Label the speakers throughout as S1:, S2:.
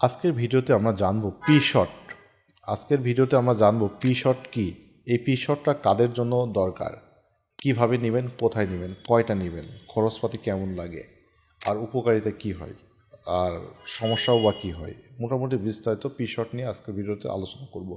S1: আজকের ভিডিওতে আমরা জানব পি শট আজকের ভিডিওতে আমরা জানব পি শট কি? এই পি শটটা কাদের জন্য দরকার? কীভাবে নেবেন? কোথায় নেবেন? কয়টা নেবেন? খরচপাতি কেমন লাগে? আর উপকারিতা কি হয়? আর সমস্যাও বা কী হয়? মোটামুটি বিস্তারিত পি শট নিয়ে আজকের ভিডিওতে আলোচনা করব।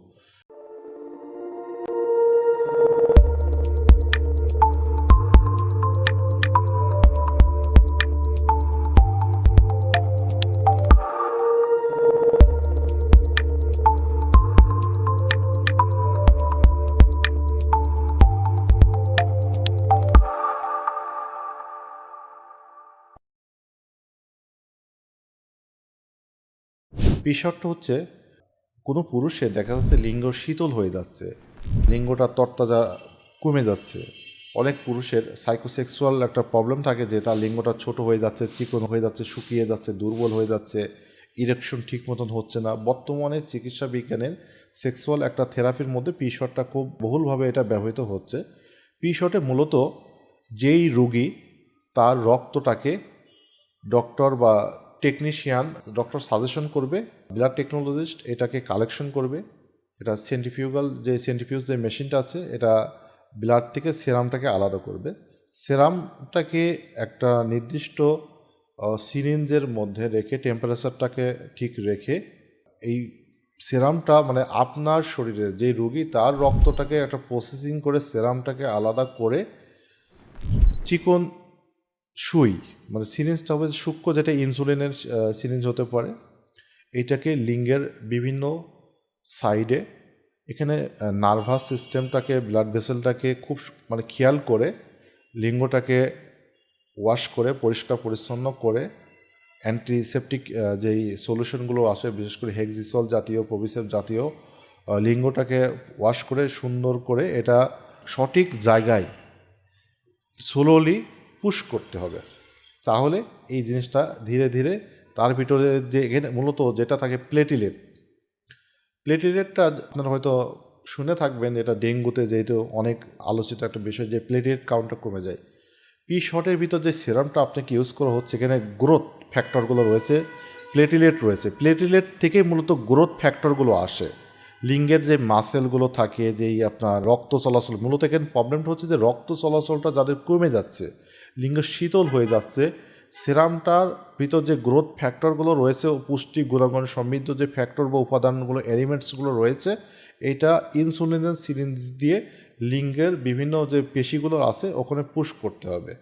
S1: শটটা হচ্ছে, কোনো পুরুষের দেখা যাচ্ছে লিঙ্গ শীতল হয়ে যাচ্ছে, লিঙ্গটা তরতাজা কমে যাচ্ছে। অনেক পুরুষের সাইকোসেক্সুয়াল একটা প্রবলেম থাকে যে তার লিঙ্গটা ছোট হয়ে যাচ্ছে, চিকন হয়ে যাচ্ছে, শুকিয়ে যাচ্ছে, দুর্বল হয়ে যাচ্ছে ইরেকশন ঠিক মতন হচ্ছে না। বর্তমানে চিকিৎসা বিজ্ঞানের সেক্সুয়াল একটা থেরাপির মধ্যে পি শটটা খুব বহুলভাবে এটা ব্যবহৃত হচ্ছে। পিশটে মূলত যেই রোগী তার রক্তটাকে ডক্টর বা টেকনিশিয়ান ডক্টর সাজেশন করবে ব্লাড টেকনোলজিস্ট এটাকে কালেকশন করবে, এটা সেন্টিফিউগাল যে সেন্টিফিউজ যে মেশিনটা আছে, এটা ব্লাড থেকে সেরামটাকে আলাদা করবে। সেরামটাকে একটা নির্দিষ্ট সিরিঞ্জের মধ্যে রেখে টেম্পারেচারটাকে ঠিক রেখে এই সেরামটা মানে আপনার শরীরের যে রুগী, তার রক্তটাকে একটা প্রসেসিং করে সেরামটাকে আলাদা করে চিকন সুই মানে সিরিঞ্জটা হবে সূক্ষ্ম যেটা ইনসুলিনের সিরিঞ্জ হতে পারে। এইটাকে লিঙ্গের বিভিন্ন সাইডে এখানে নার্ভাস সিস্টেমটাকে, ব্লাড ভেসেলটাকে খুব মানে খেয়াল করে লিঙ্গটাকে ওয়াশ করে, পরিষ্কার পরিচ্ছন্ন করে অ্যান্টিসেপটিক যেই সলিউশনগুলো আসে, বিশেষ করে হেক্সিসল জাতীয় প্রবিসেপ জাতীয় লিঙ্গটাকে ওয়াশ করে সুন্দর করে এটা সঠিক জায়গায় স্লোলি পুশ করতে হবে। তাহলে এই জিনিসটা ধীরে ধীরে তার ভিতরে যে মূলত যেটা থাকে প্লেটিলেট প্লেটিলেটটা আপনারা হয়তো শুনে থাকবেন এটা ডেঙ্গুতে যেহেতু অনেক আলোচিত একটা বিষয় যে প্লেটিলেট কাউন্টটা কমে যায়। পি শটের ভিতর যে সিরামটা আপনাকে ইউজ করা হচ্ছে, এখানে গ্রোথ ফ্যাক্টরগুলো রয়েছে প্লেটিলেট রয়েছে। প্লেটিলেট থেকে মূলত গ্রোথ ফ্যাক্টরগুলো আসে। লিঙ্গের যে মাসেলগুলো থাকে, যেই আপনার রক্ত চলাচল, মূলত এখানে প্রবলেমটা হচ্ছে যে রক্ত চলাচলটা যাদের কমে যাচ্ছে লিঙ্গ শীতল হয়ে যাচ্ছে। সেরামটার ভিতর যে গ্রোথ ফ্যাক্টরগুলো রয়েছে ও পুষ্টি গুণাগুণ সমৃদ্ধ যে ফ্যাক্টর বা উপাদানগুলো এলিমেন্টসগুলো রয়েছে এটা ইনসুলিনের সিরিঞ্জ দিয়ে লিঙ্গের বিভিন্ন যে পেশিগুলো আছে ওখানে পুশ করতে হবে।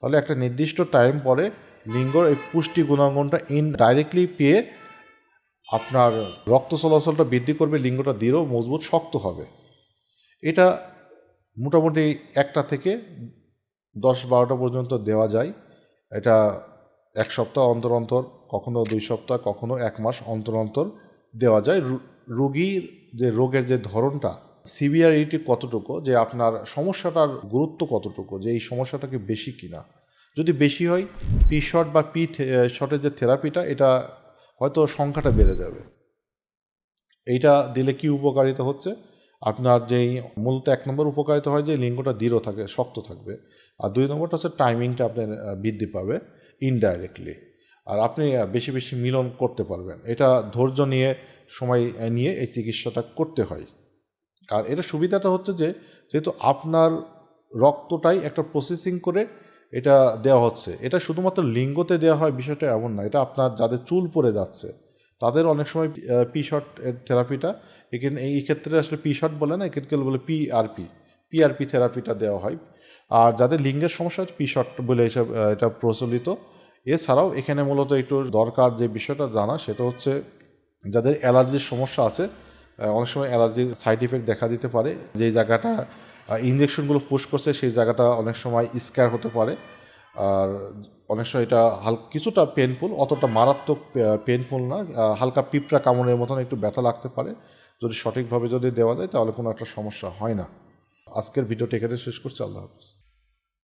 S1: তাহলে একটা নির্দিষ্ট টাইম পরে লিঙ্গর এই পুষ্টি গুণাগুণটা ইন ডাইরেক্টলি পেয়ে আপনার রক্ত চলাচলটা বৃদ্ধি করবে, লিঙ্গটা দৃঢ়, মজবুত, শক্ত হবে। এটা মোটামুটি একটা থেকে দশ বারোটা পর্যন্ত দেওয়া যায়। এটা এক সপ্তাহ অন্তর অন্তর, কখনো দুই সপ্তাহ, কখনো এক মাস অন্তর অন্তর দেওয়া যায়। রুগীর যে রোগের যে ধরনটা, সিভিয়ারিটি কতটুকু, যে আপনার সমস্যাটার গুরুত্ব কতটুকু, যে এই সমস্যাটাকে বেশি কিনা। যদি বেশি হয় পি শট বা পি শটের যে থেরাপিটা, এটা হয়তো সংখ্যাটা বেড়ে যাবে। এইটা দিলে কি উপকারিতা হচ্ছে? আপনার যেই মূলত এক নম্বর উপকারিতা হয় যে লিঙ্গটা দৃঢ় থাকে, শক্ত থাকবে। আর দুই নম্বরটা হচ্ছে টাইমিংটা আপনার বৃদ্ধি পাবে ইনডাইরেক্টলি আর আপনি বেশি বেশি মিলন করতে পারবেন। এটা ধৈর্য নিয়ে, সময় নিয়ে এই চিকিৎসাটা করতে হয়। আর এটা সুবিধাটা হচ্ছে যে, যেহেতু আপনার রক্তটাই একটা প্রসেসিং করে এটা দেওয়া হচ্ছে, এটা শুধুমাত্র লিঙ্গতে দেওয়া হয় বিষয়টা এমন না, এটা আপনার যাদের চুল পড়ে যাচ্ছে, তাদের অনেক সময় পি শট থেরাপিটা এখানে এই ক্ষেত্রে আসলে পি শট বলে না, এক্ষেত্রে বলে পিআরপি পিআরপি থেরাপিটা দেওয়া হয়। আর যাদের লিঙ্গের সমস্যা পি শট বলে এসব এটা প্রচলিত। এছাড়াও এখানে মূলত একটু দরকার যে বিষয়টা জানা, সেটা হচ্ছে যাদের অ্যালার্জির সমস্যা আছে অনেক সময় অ্যালার্জির সাইড ইফেক্ট দেখা দিতে পারে। যেই জায়গাটা ইঞ্জেকশনগুলো পুশ করছে, সেই জায়গাটা অনেক সময় স্ক্যার হতে পারে। আর অনেক সময় এটা হাল, কিছুটা পেনফুল অতটা মারাত্মক পেনফুল না হালকা পিঁপড়া কামড়ের মতন একটু ব্যথা লাগতে পারে। যদি সঠিকভাবে যদি দেওয়া যায়, তাহলে কোনো একটা সমস্যা হয় না। আজকের ভিডিওটি এখানে শেষ করছি। আল্লাহ হাফিজ।